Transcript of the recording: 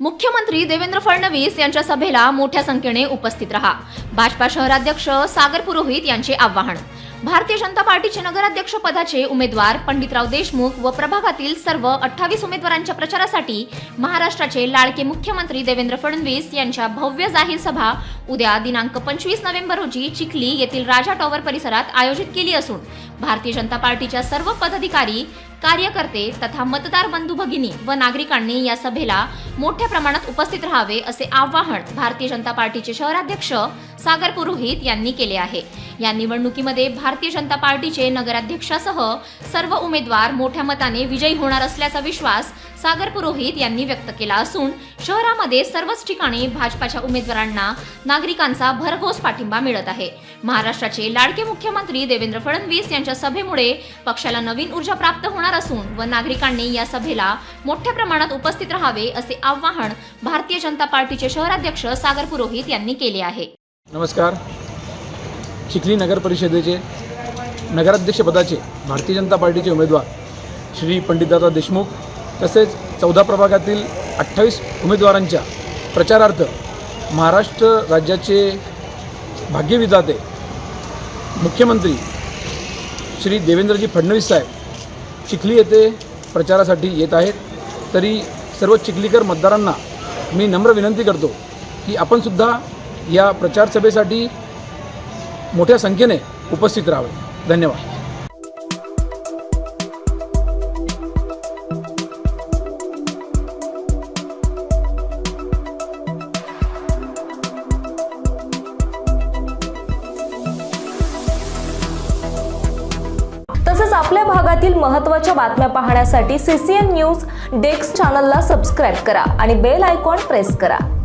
मुख्यमंत्री देवेंद्र फडणवीस यांच्या सभेला मोठ्या संख्येने उपस्थित रहा. भाजपा शहराध्यक्ष सागर पुरोहित यांचे आवाहन. भारतीय जनता पार्टीचे नगराध्यक्ष पदाचे उमेदवार पंडितराव देशमुख व प्रभागातील सर्व अठ्ठावीस उमेदवारांच्या प्रचारासाठी महाराष्ट्राचे लाडके मुख्यमंत्री देवेंद्र फडणवीस यांच्या भव्य जाहीर सभा उद्या दिनांक पंचवीस नोव्हेंबर रोजी चिखली येथील राजा टॉवर परिसरात आयोजित केली असून भारतीय जनता पार्टीच्या सर्व पदाधिकारी कार्यकर्ते तथा मतदार बंधू भगिनी व नागरिकांनी या सभेला मोठ्या प्रमाणात उपस्थित राहावे असे आवाहन भारतीय जनता पार्टीचे शहराध्यक्ष सागर पुरोहित यांनी केले आहे. या निवडणुकीमध्ये भारतीय जनता पार्टीचे नगराध्यक्षासह सर्व उमेदवार मोठ्या मताने विजयी होणार असल्याचा विश्वास सागर पुरोहित यांनी व्यक्त केला असून शहरामध्ये सर्वच ठिकाणी भाजपाच्या उमेदवारांना नागरिकांचा भरघोस पाठिंबा मिळत आहे. महाराष्ट्राचे लाडके मुख्यमंत्री देवेंद्र फडणवीस यांच्या सभेमुळे पक्षाला नवीन ऊर्जा प्राप्त होणार असून व नागरिकांनी या सभेला मोठ्या प्रमाणात उपस्थित राहावे असे आवाहन भारतीय जनता पार्टीचे शहराध्यक्ष सागर पुरोहित यांनी केले आहे. नमस्कार. चिखली नगर परिषदेचे नगराध्यक्षपदाचे भारतीय जनता पार्टीचे उमेदवार श्री पंडितदादा देशमुख तसेच चौदा प्रभागातील अठ्ठावीस उमेदवारांच्या प्रचारार्थ महाराष्ट्र राज्याचे भाग्यविधाते मुख्यमंत्री श्री देवेंद्रजी फडणवीस साहेब चिखली येथे प्रचारासाठी येत आहेत. तरी सर्व चिखलीकर मतदारांना मी नम्र विनंती करतो की आपणसुद्धा या प्रचार सभेसाठी मोठ्या संख्येने उपस्थित राहावे. धन्यवाद. तसेच आपल्या भागातील महत्त्वाच्या बातम्या पाहण्यासाठी सीसीएन न्यूज डेस्क चॅनलला सबस्क्राईब करा आणि बेल आयकॉन प्रेस करा.